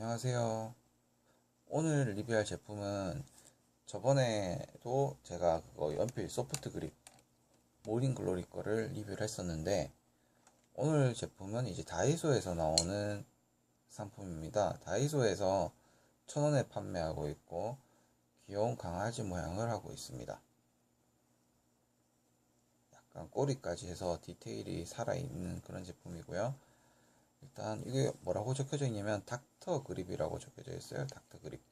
안녕하세요. 오늘 리뷰할 제품은 저번에도 제가 그거 연필 소프트 그립 모닝 글로리 거를 리뷰를 했었는데 오늘 제품은 이제 다이소에서 나오는 상품입니다. 다이소에서 천원에 판매하고 있고 귀여운 강아지 모양을 하고 있습니다. 약간 꼬리까지 해서 디테일이 살아있는 그런 제품이고요. 일단 이게 뭐라고 적혀져 있냐면 닥터 그립이라고 적혀져 있어요. 닥터 그립.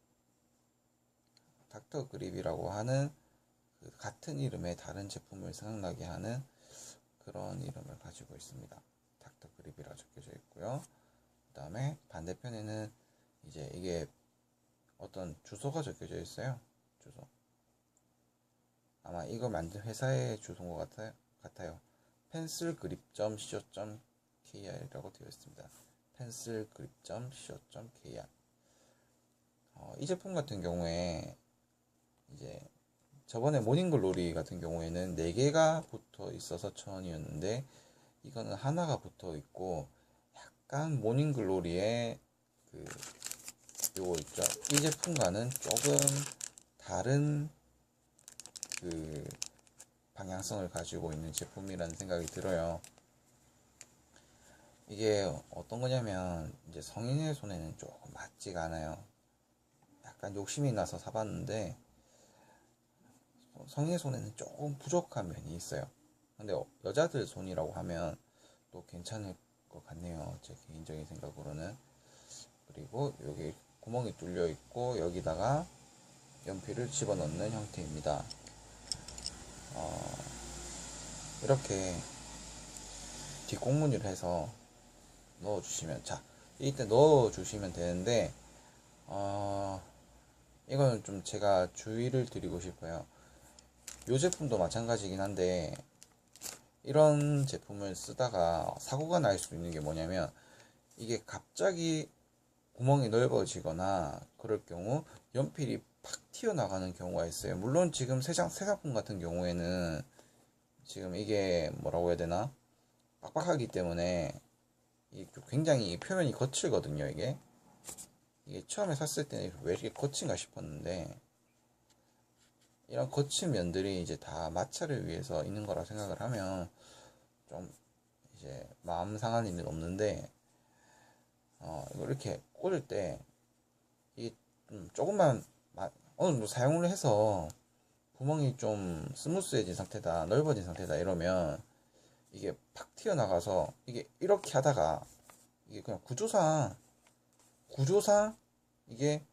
닥터 그립이라고 하는 그 같은 이름의 다른 제품을 생각나게 하는 그런 이름을 가지고 있습니다. 닥터 그립이라 적혀져 있고요. 그 다음에 반대편에는 이제 이게 어떤 주소가 적혀져 있어요. 주소. 아마 이거 만든 회사의 주소인 것 같아요. 같아요. 펜슬 그립.co.kr 이라고 되어 있습니다. 펜슬 그립.co.kr 어, 이 제품 같은 경우에 이제 저번에 모닝글로리 같은 경우에는 4개가 붙어 있어서 1000원이었는데 이거는 하나가 붙어 있고 약간 모닝글로리의 그 요거 있죠. 이 제품과는 조금 다른 그 방향성을 가지고 있는 제품이라는 생각이 들어요. 이게 어떤 거냐면 이제 성인의 손에는 조금 맞지가 않아요. 약간 욕심이 나서 사봤는데 성인의 손에는 조금 부족한 면이 있어요. 근데 여자들 손이라고 하면 또 괜찮을 것 같네요. 제 개인적인 생각으로는. 그리고 여기 구멍이 뚫려 있고 여기다가 연필을 집어넣는 형태입니다. 어, 이렇게 뒷공문을 해서 넣어주시면 자 이때 넣어주시면 되는데 어, 이거는 좀 제가 주의를 드리고 싶어요. 이 제품도 마찬가지긴 한데 이런 제품을 쓰다가 사고가 날 수 있는 게 뭐냐면 이게 갑자기 구멍이 넓어지거나 그럴 경우 연필이 팍 튀어나가는 경우가 있어요. 물론 지금 세장, 세작품 같은 경우에는 지금 이게 뭐라고 해야 되나? 빡빡하기 때문에 굉장히 표면이 거칠거든요, 이게. 이게 처음에 샀을 때는 왜 이렇게 거친가 싶었는데, 이런 거친 면들이 이제 다 마찰을 위해서 있는 거라 생각을 하면, 좀, 이제, 마음 상한 일은 없는데, 어, 이렇게 꽂을 때, 이, 좀 조금만, 어느 정도 사용을 해서, 구멍이 좀 스무스해진 상태다, 넓어진 상태다, 이러면, 이게 팍 튀어나가서 이게 이렇게 하다가 이게 그냥 구조상 구조상 이게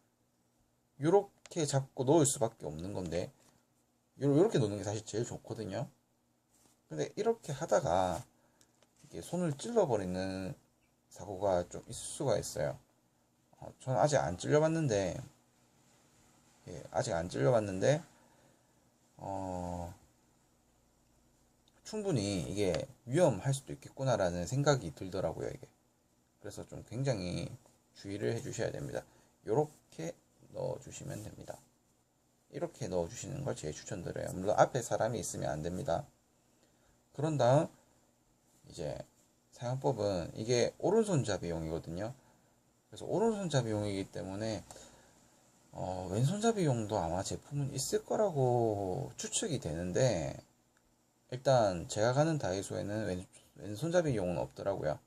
이렇게 잡고 넣을 수밖에 없는 건데 이렇게 놓는 게 사실 제일 좋거든요. 근데 이렇게 하다가 이게 손을 찔러버리는 사고가 좀 있을 수가 있어요. 어, 저는 아직 안 찔려봤는데 예, 아직 안 찔려봤는데 어, 충분히 이게 위험할 수도 있겠구나라는 생각이 들더라고요, 이게. 그래서 좀 굉장히 주의를 해 주셔야 됩니다. 이렇게 넣어 주시면 됩니다. 이렇게 넣어 주시는 걸 제일 추천드려요. 물론 앞에 사람이 있으면 안 됩니다. 그런 다음 이제 사용법은 이게 오른손잡이용이거든요. 그래서 오른손잡이용이기 때문에 어, 왼손잡이용도 아마 제품은 있을 거라고 추측이 되는데 일단 제가 가는 다이소에는 왼, 왼손잡이용은 없더라고요.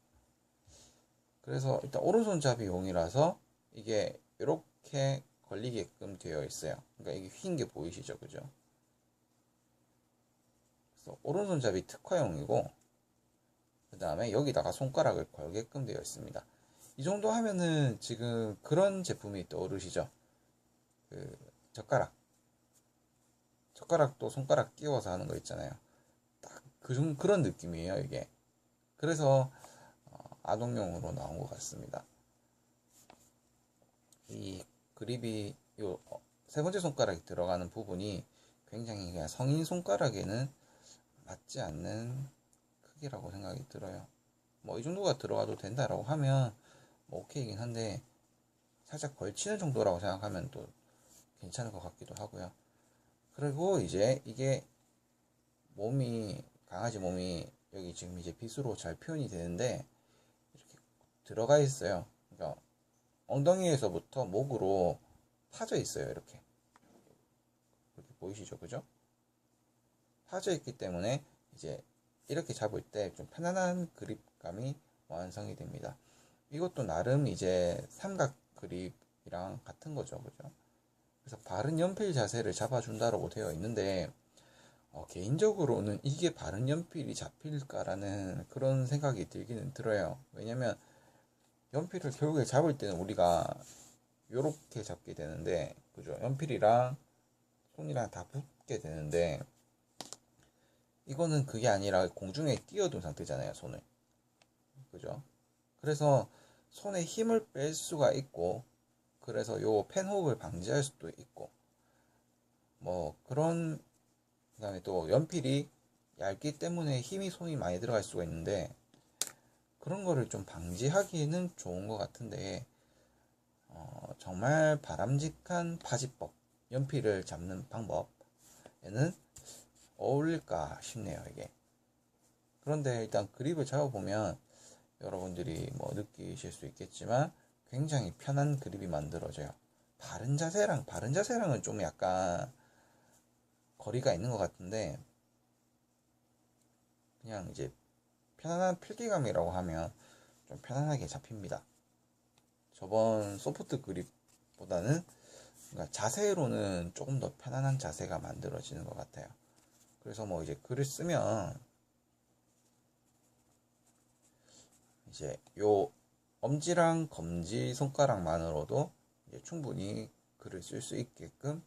그래서 일단 오른손잡이용이라서 이게 이렇게 걸리게끔 되어 있어요. 그러니까 이게 휜 게 보이시죠? 그죠? 그래서 오른손잡이 특화용이고 그 다음에 여기다가 손가락을 걸게끔 되어 있습니다. 이 정도 하면은 지금 그런 제품이 떠오르시죠? 그 젓가락 젓가락도 손가락 끼워서 하는 거 있잖아요. 그, 그런 느낌이에요, 이게. 그래서, 어, 아동용으로 나온 것 같습니다. 이 그립이, 요, 어, 세 번째 손가락이 들어가는 부분이 굉장히 그냥 성인 손가락에는 맞지 않는 크기라고 생각이 들어요. 뭐, 이 정도가 들어가도 된다라고 하면, 뭐, 오케이긴 한데, 살짝 걸치는 정도라고 생각하면 또 괜찮을 것 같기도 하고요. 그리고 이제 이게 몸이 강아지 몸이 여기 지금 이제 빗으로 잘 표현이 되는데 이렇게 들어가 있어요. 그러니까 엉덩이에서부터 목으로 파져 있어요. 이렇게. 이렇게 보이시죠? 그죠? 파져 있기 때문에 이제 이렇게 잡을 때 좀 편안한 그립감이 완성이 됩니다. 이것도 나름 이제 삼각 그립이랑 같은 거죠. 그죠? 그래서 바른 연필 자세를 잡아준다라고 되어 있는데 어, 개인적으로는 이게 바른 연필이 잡힐까라는 그런 생각이 들기는 들어요. 왜냐면 연필을 결국에 잡을 때는 우리가 요렇게 잡게 되는데 그죠? 연필이랑 손이랑 다 붙게 되는데 이거는 그게 아니라 공중에 띄어둔 상태잖아요, 손을. 그죠? 그래서 손에 힘을 뺄 수가 있고, 그래서 요 펜혹을 방지할 수도 있고, 뭐, 그런, 또 연필이 얇기 때문에 힘이 손이 많이 들어갈 수가 있는데, 그런 거를 좀 방지하기에는 좋은 것 같은데, 어, 정말 바람직한 파지법, 연필을 잡는 방법에는 어울릴까 싶네요, 이게. 그런데 일단 그립을 잡아보면 여러분들이 뭐 느끼실 수 있겠지만 굉장히 편한 그립이 만들어져요. 바른 자세랑, 바른 자세랑은 좀 약간 거리가 있는 것 같은데 그냥 이제 편안한 필기감이라고 하면 좀 편안하게 잡힙니다. 저번 소프트 그립보다는 그러니까 자세로는 조금 더 편안한 자세가 만들어지는 것 같아요. 그래서 뭐 이제 글을 쓰면 이제 요 엄지랑 검지 손가락만으로도 충분히 글을 쓸 수 있게끔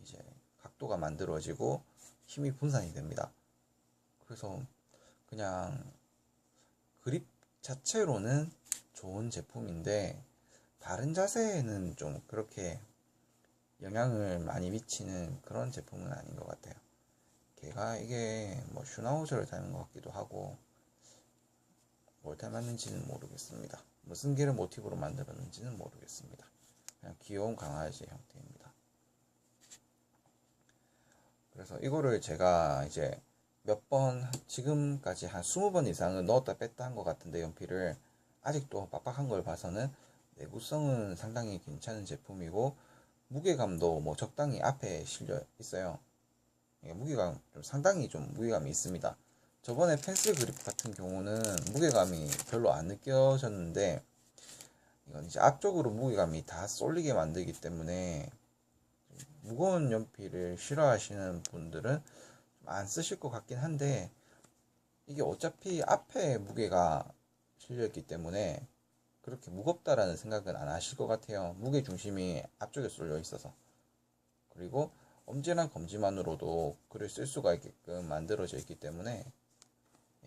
이제 각도가 만들어지고 힘이 분산이 됩니다. 그래서 그냥 그립 자체로는 좋은 제품인데 바른 자세에는 좀 그렇게 영향을 많이 미치는 그런 제품은 아닌 것 같아요. 걔가 이게 뭐 슈나우저를 닮은 것 같기도 하고 뭘 닮았는지는 모르겠습니다. 무슨 개를 모티브로 만들었는지는 모르겠습니다. 그냥 귀여운 강아지 형태입니다. 그래서 이거를 제가 이제 몇 번, 지금까지 한 20번 이상은 넣었다 뺐다 한 것 같은데 연필을 아직도 빡빡한 걸 봐서는 내구성은 상당히 괜찮은 제품이고 무게감도 뭐 적당히 앞에 실려 있어요. 무게감 좀 상당히 좀 무게감이 있습니다. 저번에 펜슬 그립 같은 경우는 무게감이 별로 안 느껴졌는데 이건 이제 앞쪽으로 무게감이 다 쏠리게 만들기 때문에 무거운 연필을 싫어하시는 분들은 안 쓰실 것 같긴 한데 이게 어차피 앞에 무게가 실려있기 때문에 그렇게 무겁다라는 생각은 안 하실 것 같아요. 무게 중심이 앞쪽에 쏠려 있어서 그리고 엄지랑 검지만으로도 글을 쓸 수가 있게끔 만들어져 있기 때문에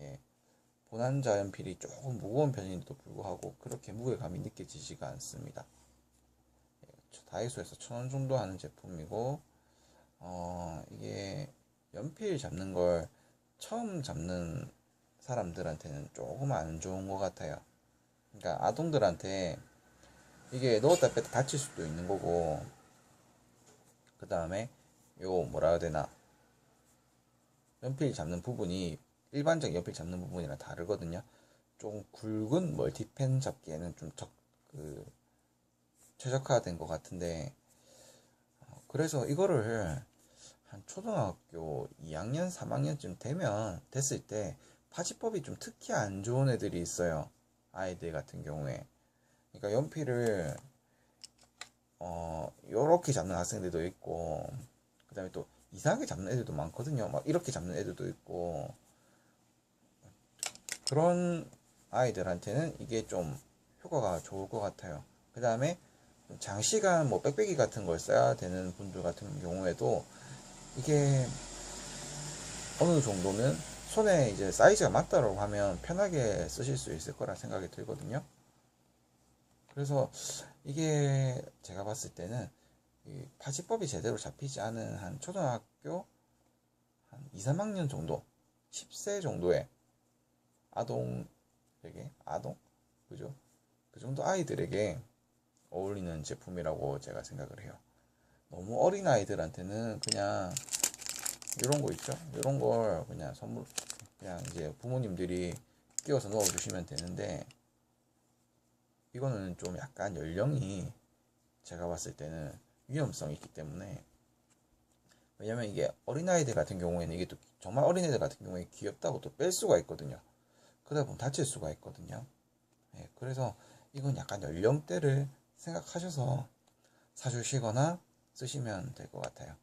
예, 본한자 연필이 조금 무거운 편인데도 불구하고 그렇게 무게감이 느껴지지가 않습니다. 예, 다이소에서 천 원 정도 하는 제품이고 어, 이게 연필 잡는 걸 처음 잡는 사람들한테는 조금 안 좋은 것 같아요. 그러니까 아동들한테 이게 넣었다 뺐다 다칠 수도 있는 거고 그 다음에 요 뭐라 해야 되나 연필 잡는 부분이 일반적 연필 잡는 부분이랑 다르거든요. 좀 굵은 멀티펜 잡기에는 좀 적, 그, 최적화된 것 같은데, 어, 그래서 이거를 한 초등학교 2학년, 3학년쯤 되면, 됐을 때, 파지법이 좀 특히 안 좋은 애들이 있어요. 아이들 같은 경우에. 그러니까 연필을, 어, 요렇게 잡는 학생들도 있고, 그 다음에 또 이상하게 잡는 애들도 많거든요. 막 이렇게 잡는 애들도 있고. 그런 아이들한테는 이게 좀 효과가 좋을 것 같아요. 그 다음에 장시간 뭐 빽빽이 같은 걸 써야 되는 분들 같은 경우에도 이게 어느 정도는 손에 이제 사이즈가 맞다라고 하면 편하게 쓰실 수 있을 거라 생각이 들거든요. 그래서 이게 제가 봤을 때는 이 파지법이 제대로 잡히지 않은 한 초등학교 한 2, 3학년 정도, 10세 정도의 아동에게, 아동? 그죠? 그 정도 아이들에게 어울리는 제품이라고 제가 생각을 해요. 너무 어린 아이들한테는 그냥 이런 거 있죠? 이런 걸 그냥 선물, 그냥 이제 부모님들이 끼워서 넣어 주시면 되는데, 이거는 좀 약간 연령이 제가 봤을 때는 위험성이 있기 때문에 왜냐면 이게 어린아이들 같은 경우에는 이게 또 정말 어린애들 같은 경우에 귀엽다고 또 뺄 수가 있거든요. 그러다 보면 다칠 수가 있거든요. 예, 그래서 이건 약간 연령대를 생각하셔서 사주시거나 쓰시면 될 것 같아요.